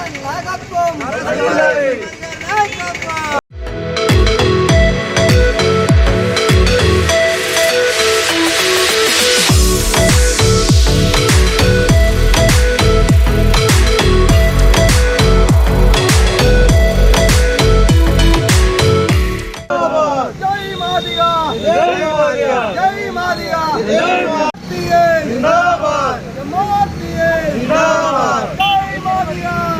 నాయకత్వం నాయకత్వం జై మాదిగా జై మాదిగా జై మాదిగా జై మాదిగా జిందాబాద్ జమాతియే జిందాబాద్ జై మాదిగా జై మాదిగా జై మాదిగా ఏబిసిడి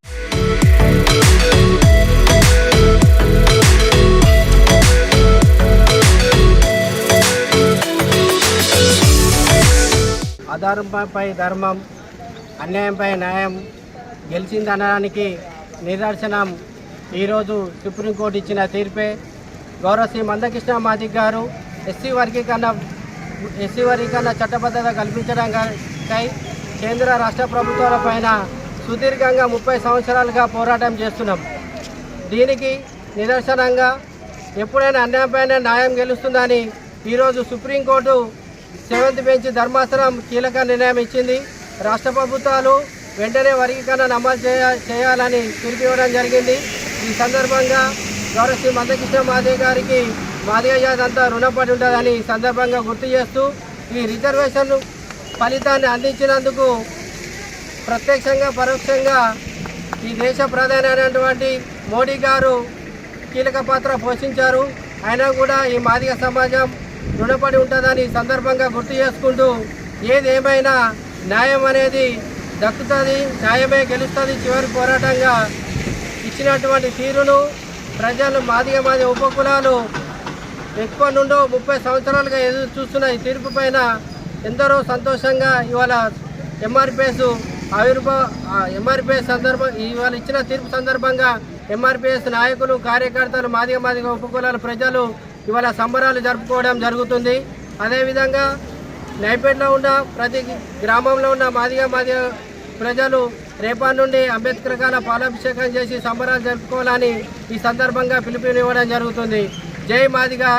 అధర్మంపై ధర్మం అన్యాయంపై న్యాయం గెలిచిందనడానికి నిదర్శనం. ఈరోజు సుప్రీంకోర్టు ఇచ్చిన తీర్పే. గౌరవ శ్రీ మందకృష్ణ మాదిక్ గారు ఎస్సీ వర్గీకరణ ఎస్సీ వర్గీకరణ చట్టబద్ధత కల్పించడానికై కేంద్ర రాష్ట్ర ప్రభుత్వాల పైన సుదీర్ఘంగా ముప్పై సంవత్సరాలుగా పోరాటం చేస్తున్నాం. దీనికి నిదర్శనంగా ఎప్పుడైనా అన్యాయంపైన న్యాయం గెలుస్తుందని ఈరోజు సుప్రీంకోర్టు సెవెంత్ బెంచ్ ధర్మాసనం కీలక నిర్ణయం ఇచ్చింది. రాష్ట్ర ప్రభుత్వాలు వెంటనే వర్గీకరణ అమలు చేయ చేయాలని పిలిపివ్వడం జరిగింది. ఈ సందర్భంగా గౌరవ శ్రీ మందకృష్ణ మాదే గారికి మాదిగ జాతి అంతా రుణపడి ఉంటుందని ఈ సందర్భంగా గుర్తు చేస్తూ ఈ రిజర్వేషన్ ఫలితాన్ని అందించినందుకు ప్రత్యక్షంగా పరోక్షంగా ఈ దేశ ప్రధాని అయినటువంటి మోడీ గారు కీలక పాత్ర పోషించారు. అయినా కూడా ఈ మాదిగ సమాజం రుణపడి ఉంటుందని సందర్భంగా గుర్తు చేసుకుంటూ ఏది ఏమైనా న్యాయం అనేది దక్కుతుంది న్యాయమే గెలుస్తుంది చివరి పోరాటంగా ఇచ్చినటువంటి తీరును ప్రజలు మాదిగ మాదిగ ఉపకులాలు ఎక్కువ నుండో ముప్పై సంవత్సరాలుగా ఎదురు చూస్తున్న ఈ తీర్పు పైన ఎందరో సంతోషంగా ఇవాళ ఎంఆర్పిఎస్ ఆవిర్భావ ఎంఆర్పిఎస్ సందర్భం ఇవాళ ఇచ్చిన తీర్పు సందర్భంగా ఎంఆర్పిఎస్ నాయకులు కార్యకర్తలు మాదిగ మాదిగ ఉపకులాల ప్రజలు ఇవాళ సంబరాలు జరుపుకోవడం జరుగుతుంది. అదేవిధంగా నైపేటలో ఉన్న ప్రతి గ్రామంలో ఉన్న మాదిగా మాదిగ ప్రజలు రేపటి నుండి అంబేద్కర్ గాల పాలాభిషేకం చేసి సంబరాలు జరుపుకోవాలని ఈ సందర్భంగా పిలుపునివ్వడం జరుగుతుంది. జై మాదిగా.